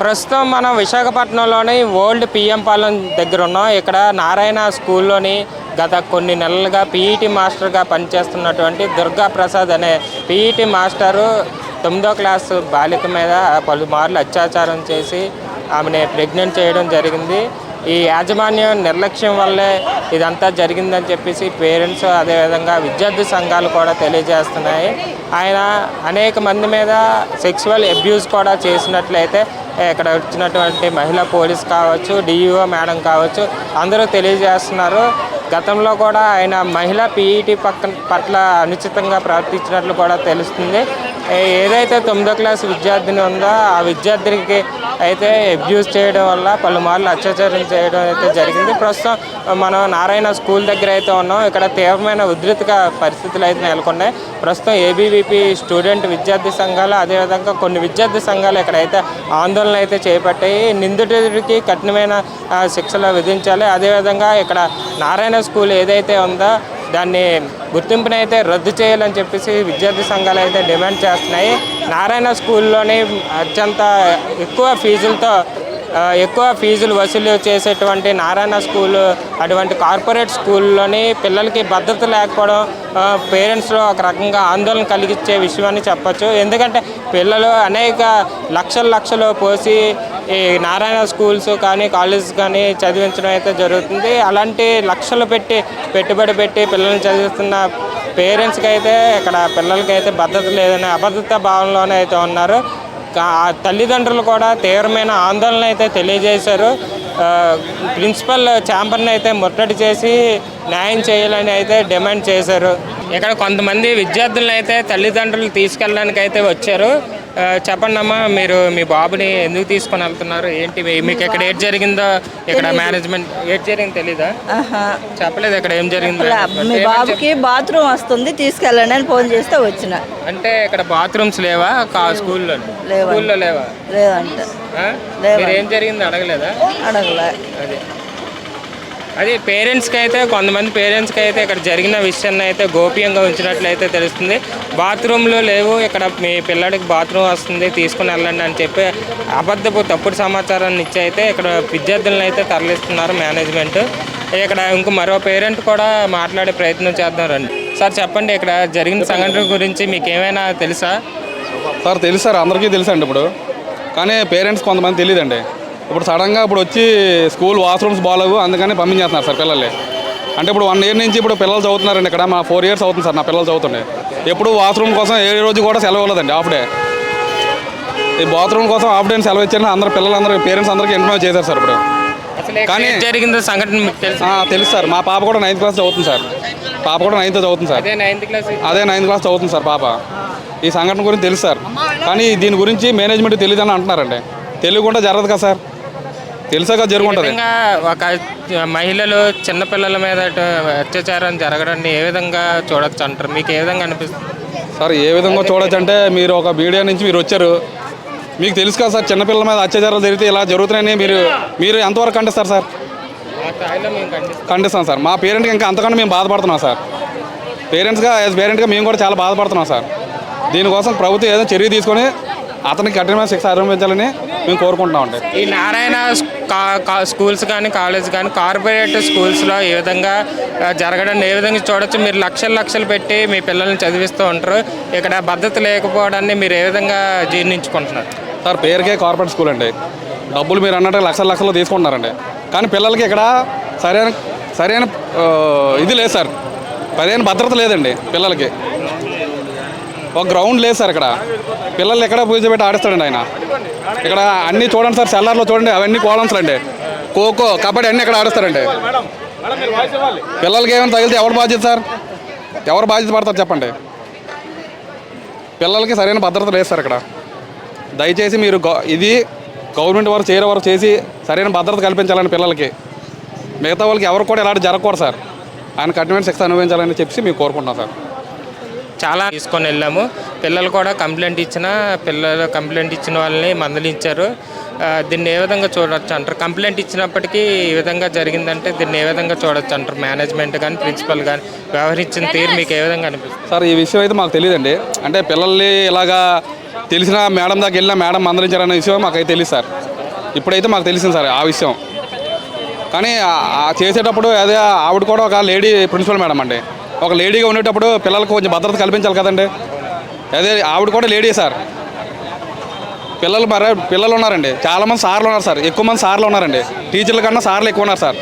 ప్రస్తుతం మనం విశాఖపట్నంలోని ఓల్డ్ పిఎం పాలెం దగ్గర ఉన్నాం. ఇక్కడ నారాయణ స్కూల్లోని గత కొన్ని నెలలుగా పీఈటీ మాస్టర్గా పనిచేస్తున్నటువంటి దుర్గా ప్రసాద్ అనే పీఈటీ మాస్టరు తొమ్మిదో క్లాసు బాలిక మీద పలుమార్లు అత్యాచారం చేసి ఆమెని ప్రెగ్నెంట్ చేయడం జరిగింది. ఈ యాజమాన్యం నిర్లక్ష్యం వల్లే ఇదంతా జరిగిందని చెప్పేసి పేరెంట్స్ అదేవిధంగా విద్యార్థి సంఘాలు కూడా తెలియజేస్తున్నాయి. ఆయన అనేక మంది మీద సెక్సువల్ అబ్యూస్ కూడా చేసినట్లయితే ఇక్కడ వచ్చినటువంటి మహిళా పోలీస్ కావచ్చు డిఈఓ మేడం కావచ్చు అందరూ తెలియజేస్తున్నారు. గతంలో కూడా ఆయన మహిళా పీఈటీ పక్కన పట్ల అనుచితంగా ప్రవర్తించినట్లు కూడా తెలుస్తుంది. ఏదైతే తొమ్మిదో క్లాస్ విద్యార్థిని ఉందో ఆ విద్యార్థినికి అయితే అబ్యూస్ చేయడం వల్ల పలుమార్లు అత్యాచారం చేయడం అయితే జరిగింది. ప్రస్తుతం మనం నారాయణ స్కూల్ దగ్గర అయితే ఉన్నాం. ఇక్కడ తీవ్రమైన ఉధృతిక పరిస్థితులు అయితే నెలకొన్నాయి. ప్రస్తుతం ఏబీవీపీ స్టూడెంట్ విద్యార్థి సంఘాలు అదేవిధంగా కొన్ని విద్యార్థి సంఘాలు ఇక్కడైతే ఆందోళన అయితే చేపట్టాయి. నిందితుడికి కఠినమైన శిక్షలు విధించాలి. అదేవిధంగా ఇక్కడ నారాయణ స్కూల్ ఏదైతే ఉందో దాన్ని గుర్తింపునైతే రద్దు చేయాలని చెప్పేసి విద్యార్థి సంఘాలు అయితే డిమాండ్ చేస్తున్నాయి. నారాయణ స్కూల్లోని అత్యంత ఎక్కువ ఫీజులతో ఎక్కువ ఫీజులు వసూలు చేసేటువంటి నారాయణ స్కూల్ అటువంటి కార్పొరేట్ స్కూల్లోని పిల్లలకి భద్రత లేకపోవడం పేరెంట్స్లో ఒక రకంగా ఆందోళన కలిగించే విషయమని చెప్పచ్చు. ఎందుకంటే పిల్లలు అనేక లక్షల లక్షలు పోసి ఈ నారాయణ స్కూల్స్ కానీ కాలేజెస్ కానీ చదివించడం అయితే జరుగుతుంది. అలాంటి లక్షలు పెట్టి పెట్టుబడి పెట్టి పిల్లల్ని చదివిస్తున్న పేరెంట్స్కి అయితే ఇక్కడ పిల్లలకి అయితే భద్రత లేదనే అభద్రతా భావంలోనే అయితే ఉన్నారు. తల్లిదండ్రులు కూడా తీవ్రమైన ఆందోళన అయితే తెలియజేశారు. ప్రిన్సిపల్ ఛాంబర్ని అయితే ముట్టడి చేసి న్యాయం చేయాలని అయితే డిమాండ్ చేశారు. ఇక్కడ కొంతమంది విద్యార్థులను అయితే తల్లిదండ్రులు తీసుకెళ్ళడానికి అయితే వచ్చారు. చెప్పండి అమ్మా మీరు మీ బాబుని ఎందుకు తీసుకొని వెళ్తున్నారు? ఏంటి మీకు ఇక్కడ ఏం జరిగిందో? ఇక్కడ మేనేజ్మెంట్ ఏం జరిగింది తెలీదా? ఆహా. చెప్పలేదు ఇక్కడ ఏం జరిగింది. మీ బాబుకి బాత్రూమ్ వస్తుంది తీసుకెళ్ళండి అని ఫోన్ చేస్తే వచ్చిన. అంటే ఇక్కడ బాత్రూమ్స్ లేవా? కా స్కూల్లో? లేవా. స్కూల్లో లేవా? లేదంట ఆ? లేవా. మీరు ఏం జరిగింది అడగలేదా? అడగలే. అదే. అది పేరెంట్స్కి అయితే కొంతమంది పేరెంట్స్కి అయితే ఇక్కడ జరిగిన విషయాన్ని అయితే గోప్యంగా ఉంచినట్లయితే తెలుస్తుంది. బాత్రూంలో లేవు ఇక్కడ మీ పిల్లడికి బాత్రూమ్ వస్తుంది తీసుకుని వెళ్ళండి అని చెప్పి అబద్ధపు తప్పుడు సమాచారాన్ని ఇచ్చి అయితే ఇక్కడ విద్యార్థులను అయితే తరలిస్తున్నారు మేనేజ్మెంట్. ఇక్కడ ఇంకో మరో పేరెంట్ కూడా మాట్లాడే ప్రయత్నం చేద్దాం రండి. సార్ చెప్పండి ఇక్కడ జరిగిన సంఘటన గురించి మీకు ఏమైనా తెలుసా? సార్ తెలుసు సార్ అందరికీ తెలుసండి ఇప్పుడు. కానీ పేరెంట్స్ కొంతమంది తెలియదండి. ఇప్పుడు సడన్గా ఇప్పుడు వచ్చి స్కూల్ వాష్రూమ్స్ బాగాలేవు అందుకని పంపించేస్తున్నారు సార్ పిల్లల్ని. అంటే ఇప్పుడు వన్ ఇయర్ నుంచి ఇప్పుడు పిల్లలు చదువుతున్నారండి ఇక్కడ మా ఫోర్ ఇయర్స్ అవుతుంది సార్ నా పిల్లలు చదువుతుండే. ఎప్పుడు వాష్రూమ్ కోసం ఏ రోజు కూడా సెలవు ఇవ్వలేదండి హాఫ్ డే. ఈ బాత్రూమ్ కోసం హాఫ్ డే సెలవు ఇచ్చారని అందరు పిల్లలందరూ పేరెంట్స్ అందరికీ ఇన్ఫార్మ్ చేశారు సార్ ఇప్పుడు. కానీ- జరిగిందో సంఘటన తెలుసు? సార్. మా పాప కూడా నైన్త్ క్లాస్ చదువుతుంది సార్. పాప కూడా నైన్త్ చదువుతుంది సార్. అదే నైన్త్ క్లాస్ అదే నైన్త్ క్లాస్ చదువుతుంది సార్ పాప. ఈ సంఘటన గురించి తెలుసు సార్. కానీ దీని గురించి మేనేజ్మెంట్ తెలియదని అంటున్నారండి. తెలియకుండా జరగదు కదా సార్. తెలిసాక జరుగుంటుంది. ఒక మహిళలు చిన్నపిల్లల మీద అత్యాచారం జరగడాన్ని ఏ విధంగా చూడొచ్చు అంటారు? మీకు ఏ విధంగా అనిపిస్తుంది? సార్ ఏ విధంగా చూడొచ్చు అంటే మీరు ఒక మీడియా నుంచి మీరు వచ్చారు. మీకు తెలుసు కదా సార్ చిన్నపిల్లల మీద అత్యాచారాలు జరిగితే ఇలా జరుగుతున్నాయని మీరు మీరు ఎంతవరకు ఖండిస్తారు సార్? ఖండిస్తాం. సార్. మా పేరెంట్కి ఇంకా అంతకన్నా మేము బాధపడుతున్నాం సార్. పేరెంట్స్గా యాజ్ పేరెంట్గా మేము కూడా చాలా బాధపడుతున్నాం సార్. దీనికోసం ప్రభుత్వం ఏదైనా చర్య తీసుకొని అతనికి కఠినమైన శిక్ష అనుభవించాలని మేము కోరుకుంటున్నామండి ఈ నారాయణ స్కూల్స్ కానీ కాలేజ్ కానీ కార్పొరేట్ స్కూల్స్లో ఏ విధంగా ఆ, జరగడాన్ని ఏ విధంగా చూడొచ్చు? మీరు లక్షలు లక్షలు పెట్టి మీ పిల్లల్ని చదివిస్తూ ఉంటారు. ఇక్కడ భద్రత లేకపోవడాన్ని మీరు ఏ విధంగా జీర్ణించుకుంటున్నారు? సార్ పేరుకే కార్పొరేట్ స్కూల్ అండి. డబ్బులు మీరు అన్నట్టు లక్షల లక్షలు తీసుకుంటున్నారండి. కానీ పిల్లలకి ఇక్కడ సరైన సరైన ఇది లేదు సార్. సరైన భద్రత లేదండి పిల్లలకి. ఒక గ్రౌండ్ లేదు సార్ ఇక్కడ. పిల్లల్ని ఎక్కడ పూజ పెట్టి ఆడిస్తాడండి ఆయన? ఇక్కడ అన్నీ చూడండి సార్ సెల్లార్లో చూడండి అవన్నీ కోడన్స్ అండి ఖోఖో కబడ్డీ అన్నీ ఇక్కడ ఆడిస్తారండి. పిల్లలకి ఏమైనా తగిలితే ఎవరు బాధ్యత సార్? ఎవరు బాధ్యత పడతారు చెప్పండి. పిల్లలకి సరైన భద్రత లేదు సార్ ఇక్కడ. దయచేసి మీరు ఇది గవర్నమెంట్ వారు చేరే వారు చేసి సరైన భద్రత కల్పించాలని పిల్లలకి. మిగతా వాళ్ళకి ఎవరు కూడా ఇలాంటి జరగకూడదు సార్. ఆయన కఠినమైన శిక్ష అనుభవించాలని చెప్పి మేము కోరుకుంటున్నాం సార్. చాలా తీసుకొని వెళ్ళాము. పిల్లలు కూడా కంప్లైంట్ ఇచ్చిన పిల్లలు కంప్లైంట్ ఇచ్చిన వాళ్ళని మందలించారు. దీన్ని ఏ విధంగా చూడొచ్చు అంటారు? కంప్లైంట్ ఇచ్చినప్పటికీ ఈ విధంగా జరిగిందంటే దీన్ని ఏ విధంగా చూడొచ్చు అంటారు? మేనేజ్మెంట్ కానీ ప్రిన్సిపల్ కానీ వ్యవహరించిన తీరు మీకు ఏ విధంగా అనిపిస్తుంది? సార్ ఈ విషయం అయితే మాకు తెలియదండి. అంటే పిల్లల్ని ఇలాగా తెలిసిన మేడం దాకా వెళ్ళిన మేడం మందలించారనే విషయం మాకైతే తెలియదు సార్. ఇప్పుడైతే మాకు తెలిసింది సార్ ఆ విషయం. కానీ ఆ చేసేటప్పుడు అదే ఆవిడ కూడా ఒక లేడీ ప్రిన్సిపల్ మేడం అండి. ఒక లేడీగా ఉండేటప్పుడు పిల్లలకు కొంచెం భద్రత కల్పించాలి కదండి. అదే ఆవిడ కూడా లేడీ సార్. పిల్లలు మరి పిల్లలు ఉన్నారండి. చాలామంది సార్లు ఉన్నారు సార్. ఎక్కువ మంది సార్లు ఉన్నారండి. టీచర్ల కన్నా సార్లు ఎక్కువ ఉన్నారు సార్.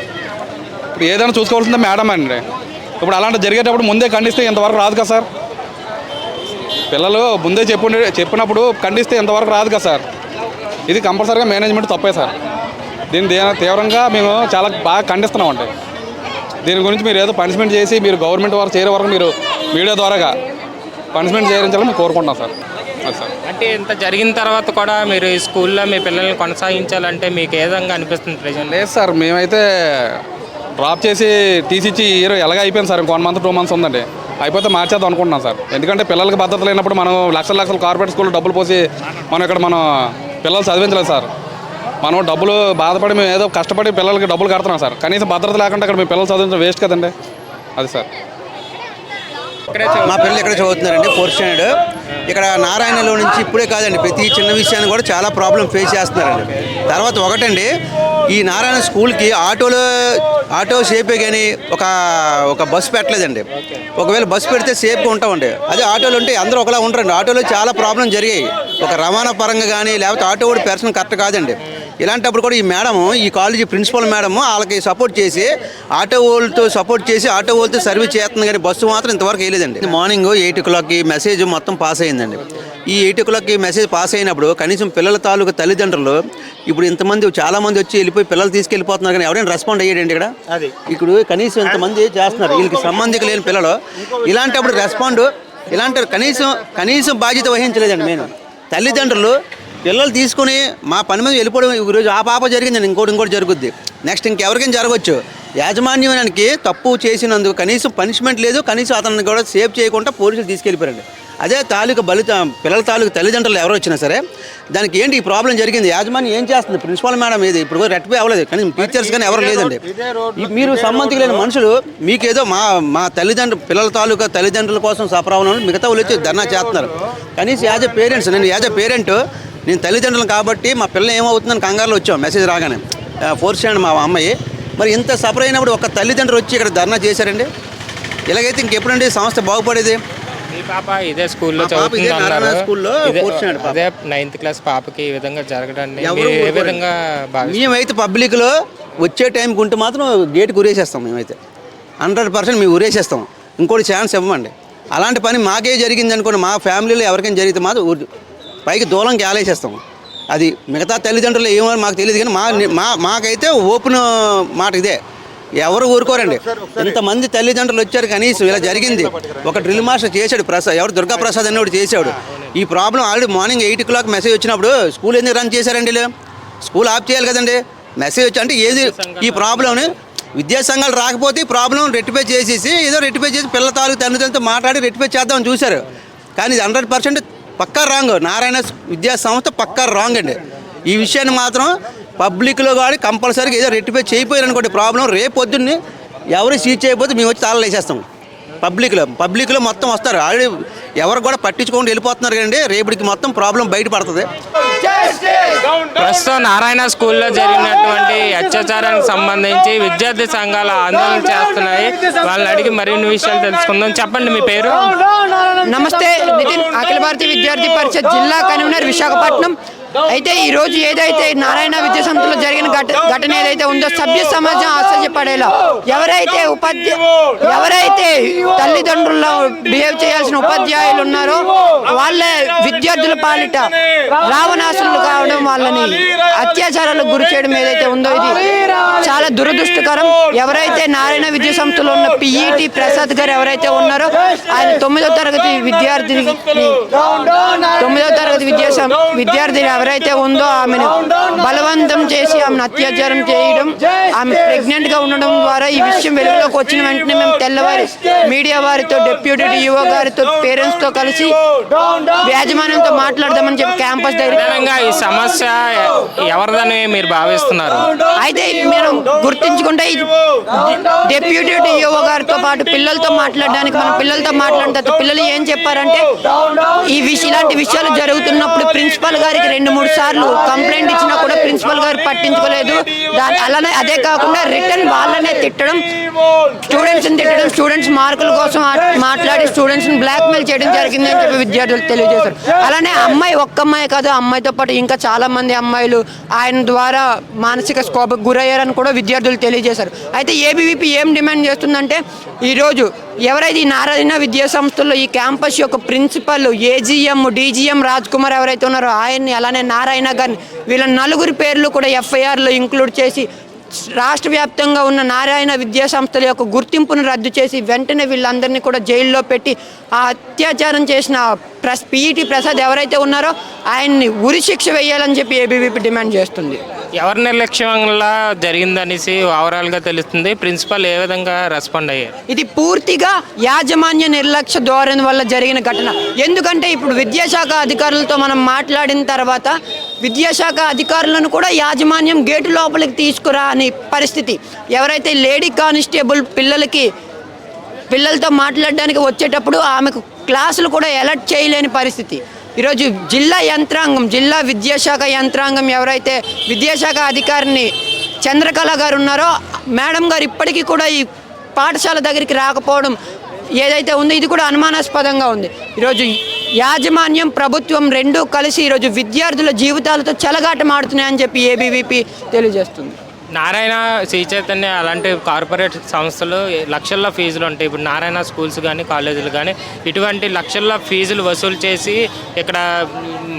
ఇప్పుడు ఏదైనా చూసుకోవాల్సిందే మేడం అండి. ఇప్పుడు అలాంటి జరిగేటప్పుడు ముందే ఖండిస్తే ఇంతవరకు రాదు కదా సార్. పిల్లలు ముందే చెప్పు చెప్పినప్పుడు ఖండిస్తే ఇంతవరకు రాదు కదా సార్. ఇది కంపల్సరీగా మేనేజ్మెంట్ తప్పే సార్. దీన్ని తీవ్రంగా మేము చాలా బాగా ఖండిస్తున్నామండి. దీని గురించి మీరు ఏదో పనిష్మెంట్ చేసి మీరు గవర్నమెంట్ వారు చేరే వరకు మీరు మీడియా ద్వారాగా పనిష్మెంట్ చేయించాలని కోరుకుంటున్నాం సార్. అంటే ఇంత జరిగిన తర్వాత కూడా మీరు ఈ స్కూల్లో మీ పిల్లల్ని కొనసాగించాలంటే మీకు ఏ విధంగా అనిపిస్తుంది ప్రజెంట్ లేదు సార్ మేమైతే డ్రాప్ చేసి తీసిచ్చి ఇయర్ ఎలాగ అయిపోయింది సార్? ఇంకో వన్ మంత్ టూ మంత్స్ ఉందండి. అయిపోతే మార్చేద్దాం అనుకుంటున్నాం సార్. ఎందుకంటే పిల్లలకి భద్రత లేనప్పుడు మనం లక్షల లక్షల కార్పొరేట్ స్కూల్లో డబ్బులు పోసి మనం ఇక్కడ మనం పిల్లలు చదివించలేదు సార్. మనం డబ్బులు బాధపడి మేము ఏదో కష్టపడి పిల్లలకి డబ్బులు కడుతున్నాం సార్. కనీసం భద్రత లేకుండా ఇక్కడ మేము పిల్లలు చదివించడం వేస్ట్ కదండి. అది సార్. మా పిల్లలు ఇక్కడ చదువుతున్నారండి ఫోర్త్ స్టాండర్డ్ ఇక్కడ నారాయణలో నుంచి ఇప్పుడే కాదండి ప్రతి చిన్న విషయాన్ని కూడా చాలా ప్రాబ్లం ఫేస్ చేస్తున్నారండి. తర్వాత ఒకటండి ఈ నారాయణ స్కూల్కి ఆటోలో ఆటో సేఫే కానీ ఒక ఒక బస్సు పెట్టలేదండి. ఒకవేళ బస్సు పెడితే సేఫ్గా ఉంటామండి. అదే ఆటోలు ఉంటే అందరూ ఒకలా ఉంటారండి. ఆటోలో చాలా ప్రాబ్లం జరిగాయి. ఒక రవాణా పరంగా కానీ లేకపోతే ఆటో కూడా పర్సన్ కరెక్ట్ కాదండి. ఇలాంటప్పుడు కూడా ఈ మేడం ఈ కాలేజీ ప్రిన్సిపల్ మేడం వాళ్ళకి సపోర్ట్ చేసి ఆటో వాళ్ళతో సపోర్ట్ చేసి ఆటో వాళ్ళతో సర్వీస్ చేస్తుంది కానీ బస్సు మాత్రం ఇంతవరకు వేయలేదండి. మార్నింగ్ ఎయిట్ ఓ క్లాక్కి మెసేజ్ మొత్తం పాస్ అయిందండి. ఈ ఎయిట్ ఓ క్లాక్కి మెసేజ్ పాస్ అయినప్పుడు కనీసం పిల్లల తాలూకు తల్లిదండ్రులు ఇప్పుడు ఇంతమంది చాలా మంది వచ్చి వెళ్ళిపోయి పిల్లలు తీసుకెళ్ళిపోతున్నారు కానీ ఎవరైనా రెస్పాండ్ అయ్యాడండి ఇక్కడ? ఇప్పుడు కనీసం ఇంతమంది చేస్తున్నారు. వీళ్ళకి సంబంధిక లేని పిల్లలు. ఇలాంటప్పుడు రెస్పాండ్ ఇలాంటి కనీసం కనీసం బాధ్యత వహించలేదండి నేను తల్లిదండ్రులు పిల్లలు తీసుకుని మా పని మీద వెళ్ళిపోవడం ఈరోజు ఆ పాప జరిగింది ఇంకోటి ఇంకోటి జరుగుద్ది. నెక్స్ట్ ఇంకెవరికైనా జరగవచ్చు. యాజమాన్యానికి తప్పు చేసినందుకు కనీసం పనిష్మెంట్ లేదు కనీసం అతన్ని కూడా సేవ్ చేయకుండా పోలీసులు తీసుకెళ్ళిపోయారండి. అదే తాలూకు బలిత పిల్లల తాలూకు తల్లిదండ్రులు ఎవరు వచ్చినా సరే దానికి ఏంటి ఈ ప్రాబ్లం జరిగింది? యాజమాన్యం ఏం చేస్తుంది? ప్రిన్సిపాల్ మేడం ఇది ఇప్పుడు రెట్టిపోయి అవ్వలేదు. కానీ టీచర్స్ కానీ ఎవరు లేదండి. మీరు సంబంధిక లేని మనుషులు మీకేదో మా మా తల్లిదండ్రులు పిల్లల తాలూకా తల్లిదండ్రుల కోసం సఫరావడం మిగతా వాళ్ళు వచ్చి ధర్నా చేస్తున్నారు. కనీసం యాజ్ ఎ పేరెంట్స్ నేను యాజ్ ఎ పేరెంట్ నేను తల్లిదండ్రులు కాబట్టి మా పిల్ల ఏమవుతుందని కంగారులో వచ్చాం. మెసేజ్ రాగానే. ఫోర్త్ స్టాండ్ మా అమ్మాయి. మరి ఇంత సఫర్ అయినప్పుడు ఒక తల్లిదండ్రులు వచ్చి ఇక్కడ ధర్నా చేశారండి? ఇలాగైతే ఇంకెప్పుడండి సంస్థ బాగుపడేది? మీ పాప ఇదే స్కూల్లో మా పాప చదువుతుంది ఇదే అన్నారు నారాయణ స్కూల్లో ఇదే- fourth standard పాప. అదే నైన్త్ క్లాస్ పాపకి ఈ విధంగా జరగడాన్ని ఎవరు మీరు ఏ ఊరుకోరు. విధంగా భావిస్తారు? మేమైతే పబ్లిక్లో వచ్చే టైంకి ఉంటే మాత్రం గేట్ ఉరేసేస్తాం మేమైతే. హండ్రెడ్ పర్సెంట్ మేము ఉరేసేస్తాం ఇంకోటి ఛాన్స్ ఇవ్వమండి. అలాంటి పని మాకే జరిగింది అనుకోండి మా ఫ్యామిలీలో ఎవరికైనా జరిగితే మాత్రం పైకి దూలం గ్యాలేసేస్తాం అది మిగతా తల్లిదండ్రులు ఏమో మాకు తెలియదు కానీ మా మా మాకైతే ఓపెన్ మాట ఇదే. ఎవరు ఊరుకోరండి. ఇంతమంది తల్లిదండ్రులు వచ్చారు కనీసం ఇలా జరిగింది. ఒక డ్రిల్ మాస్టర్ చేశాడు ప్రసాద్ ఎవరు దుర్గా ప్రసాద్ అనేవాడు చేశాడు. ఈ problem already morning eight o'clock message వచ్చినప్పుడు స్కూల్ ఎందుకు రన్ చేశారండి స్కూల్ ఆఫ్ చేయాలి కదండి. మెసేజ్ వచ్చి అంటే ఏది ఈ ప్రాబ్లంని విద్యా సంఘాలు రాకపోతే ఈ ప్రాబ్లం రెట్టిఫై చేసేసి ఏదో రెట్టిఫై చేసి పిల్లల తాలూకు తల్లిదండ్రులతో మాట్లాడి రెట్టిఫై చేద్దామని చూశారు. కానీ ఇది హండ్రెడ్ పర్సెంట్ పక్కా రాంగ్. నారాయణ విద్యా సంస్థ పక్కా రాంగ్ అండి. ఈ విషయాన్ని మాత్రం పబ్లిక్లో కానీ కంపల్సరీగా ఏదో రెట్టిఫై చేయపోయారు అనుకోండి ప్రాబ్లం రేపు పొద్దున్నే ఎవరు సీజ్ చేయకపోతే మేము వచ్చి తాళాలు వేసేస్తాం. పబ్లిక్లో పబ్లిక్లో మొత్తం వస్తారు. ఆల్రెడీ ఎవరు కూడా పట్టించుకోకుండా వెళ్ళిపోతున్నారు కదండి. రేపటికి మొత్తం ప్రాబ్లం బయటపడుతుంది. ప్రస్తుతం నారాయణ స్కూల్లో జరిగినటువంటి అత్యాచారానికి సంబంధించి విద్యార్థి సంఘాలు ఆందోళన చేస్తున్నాయి. వాళ్ళని అడిగి మరిన్ని విషయాలు తెలుసుకుందాం. చెప్పండి మీ పేరు? నమస్తే. అఖిల భారతీయ విద్యార్థి పరిషత్ జిల్లా కన్వీనర్ విశాఖపట్నం. అయితే ఈ రోజు ఏదైతే నారాయణ విద్యా సంస్థలో జరిగిన ఘటన ఏదైతే ఉందో సభ్య సమాజం ఆశ్చర్యపడేలా. ఎవరైతే ఉపాధ్యాయ ఎవరైతే తల్లిదండ్రుల్లో బిహేవ్ చేయాల్సిన ఉపాధ్యాయులు ఉన్నారో వాళ్ళే విద్యార్థుల పాలిట రావణాసులు కావడం వాళ్ళని అత్యాచారాలకు గురి చేయడం ఏదైతే ఉందో ఇది. చాలా దురదృష్టకరం. ఎవరైతే నారాయణ విద్యా సంస్థలో ఉన్న పిఈటి ప్రసాద్ గారు ఎవరైతే ఉన్నారో ఆయన తొమ్మిదో తరగతి విద్యార్థిని తొమ్మిదో తరగతి విద్యా విద్యార్థిని ఎవరైతే ఉందో ఆమెను బలవంతం చేసి ఆమెను అత్యాచారం చేయడం ఆమె ప్రెగ్నెంట్గా ఉండడం ద్వారా ఈ విషయం వెలుగులోకి వచ్చిన వెంటనే మేము తెల్లవారి మీడియా వారితో డిప్యూటీ డిఓ గారితో పేరెంట్స్తో కలిసి యాజమాన్యంతో మాట్లాడదామని చెప్పి క్యాంపస్ దగ్గర ఈ సమస్య ఎవరిదని మీరు భావిస్తున్నారు? అయితే మీరు గుర్తించుకుంటే డెప్యూటీ డిఓ గారితో పాటు పిల్లలతో మాట్లాడడానికి మనం పిల్లలతో మాట్లాడిన పిల్లలు ఏం చెప్పారంటే ఈ విష ఇలాంటి విషయాలు జరుగుతున్నప్పుడు ప్రిన్సిపల్ గారికి రెండు మూడు సార్లు కంప్లైంట్ ఇచ్చినా కూడా ప్రిన్సిపల్ గారు పట్టించుకోలేదు. దాని అలానే అదే కాకుండా రిటర్న్ వాళ్ళనే తిట్టడం స్టూడెంట్స్ని తిట్టడం స్టూడెంట్స్ మార్కుల కోసం మాట్లాడి స్టూడెంట్స్ని బ్లాక్మెయిల్ చేయడం జరిగింది అని చెప్పి విద్యార్థులు తెలియజేశారు. అలానే అమ్మాయి ఒక్క అమ్మాయి కాదు అమ్మాయితో పాటు ఇంకా చాలా మంది అమ్మాయిలు ఆయన ద్వారా మానసిక స్కోపకు గురయ్యారని కూడా విద్యార్థులు తెలియజేశారు. అయితే ఏబీవీపీ ఏం డిమాండ్ చేస్తుందంటే ఈరోజు ఎవరైతే ఈ నారాయణ విద్యా సంస్థల్లో ఈ క్యాంపస్ యొక్క principal AGM DGM Raj Kumar ఎవరైతే ఉన్నారో ఆయన్ని అలానే నారాయణ గారిని వీళ్ళ నలుగురి పేర్లు కూడా ఎఫ్ఐఆర్లో ఇంక్లూడ్ చేసి రాష్ట్ర వ్యాప్తంగా ఉన్న నారాయణ విద్యా సంస్థల యొక్క గుర్తింపును రద్దు చేసి వెంటనే వీళ్ళందరినీ కూడా జైల్లో పెట్టి ఆ అత్యాచారం చేసిన ప్రస్ పీఈటీ ప్రసాద్ ఎవరైతే ఉన్నారో ఆయన్ని ఉరి శిక్ష వేయాలని చెప్పి ఏబీవీపీ డిమాండ్ చేస్తుంది. ఎవరి నిర్లక్ష్యం వల్ల జరిగిందనేసి ఓవరాల్గా తెలుస్తుంది. ప్రిన్సిపల్ ఏ విధంగా రెస్పాండ్ అయ్యారు? ఇది పూర్తిగా యాజమాన్య నిర్లక్ష్య ధోరణి వల్ల జరిగిన ఘటన. ఎందుకంటే ఇప్పుడు విద్యాశాఖ అధికారులతో మనం మాట్లాడిన తర్వాత విద్యాశాఖ అధికారులను కూడా యాజమాన్యం గేటు లోపలికి తీసుకురా అని పరిస్థితి. ఎవరైతే లేడీ కానిస్టేబుల్ పిల్లలకి పిల్లలతో మాట్లాడడానికి వచ్చేటప్పుడు ఆమెకు క్లాసులు కూడా అలర్ట్ చేయలేని పరిస్థితి. ఈరోజు జిల్లా యంత్రాంగం జిల్లా విద్యాశాఖ యంత్రాంగం ఎవరైతే విద్యాశాఖ అధికారిని చంద్రకళ గారు ఉన్నారో మేడం గారు ఇప్పటికీ కూడా ఈ పాఠశాల దగ్గరికి రాకపోవడం ఏదైతే ఉందో ఇది కూడా అనుమానాస్పదంగా ఉంది. ఈరోజు యాజమాన్యం ప్రభుత్వం రెండూ కలిసి ఈరోజు విద్యార్థుల జీవితాలతో చెలగాటమాడుతున్నాయని చెప్పి ఏబీవీపీ తెలియజేస్తుంది. నారాయణ శ్రీ చైతన్య అలాంటి కార్పొరేట్ సంస్థలు లక్షల్లో ఫీజులు ఉంటాయి. ఇప్పుడు నారాయణ స్కూల్స్ కానీ కాలేజీలు కానీ ఇటువంటి లక్షల్లో ఫీజులు వసూలు చేసి ఇక్కడ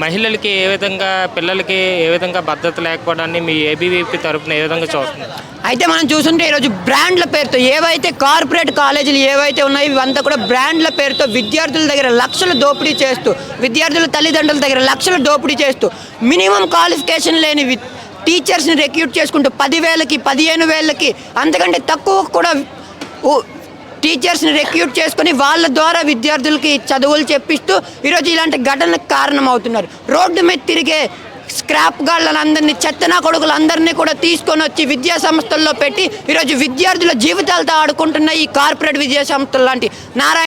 మహిళలకి ఏ విధంగా పిల్లలకి ఏ విధంగా భద్రత లేకపోవడాన్ని మీ ఏబీవీపీ తరఫున ఏ విధంగా చూస్తున్నారు అయితే మనం చూస్తుంటే ఈరోజు బ్రాండ్ల పేరుతో ఏవైతే కార్పొరేట్ కాలేజీలు ఏవైతే ఉన్నాయో ఇవంతా కూడా బ్రాండ్ల పేరుతో విద్యార్థుల దగ్గర లక్షలు దోపిడీ చేస్తూ విద్యార్థుల తల్లిదండ్రుల దగ్గర లక్షలు దోపిడీ చేస్తూ మినిమం క్వాలిఫికేషన్ లేని టీచర్స్ని రిక్రూట్ చేసుకుంటూ పదివేలకి పదిహేను వేలకి అంతకంటే తక్కువ కూడా టీచర్స్ని రిక్రూట్ చేసుకొని వాళ్ళ ద్వారా విద్యార్థులకి చదువులు చెప్పిస్తూ ఈరోజు ఇలాంటి ఘటనకు కారణమవుతున్నారు. రోడ్డు మీద తిరిగే స్క్రాప్ గాళ్ళందరినీ చెత్తనా కొడుకులందరినీ కూడా తీసుకొని వచ్చి విద్యా సంస్థల్లో పెట్టి ఈరోజు విద్యార్థుల జీవితాలతో ఆడుకుంటున్న ఈ కార్పొరేట్ విద్యా సంస్థలు లాంటి నారాయణ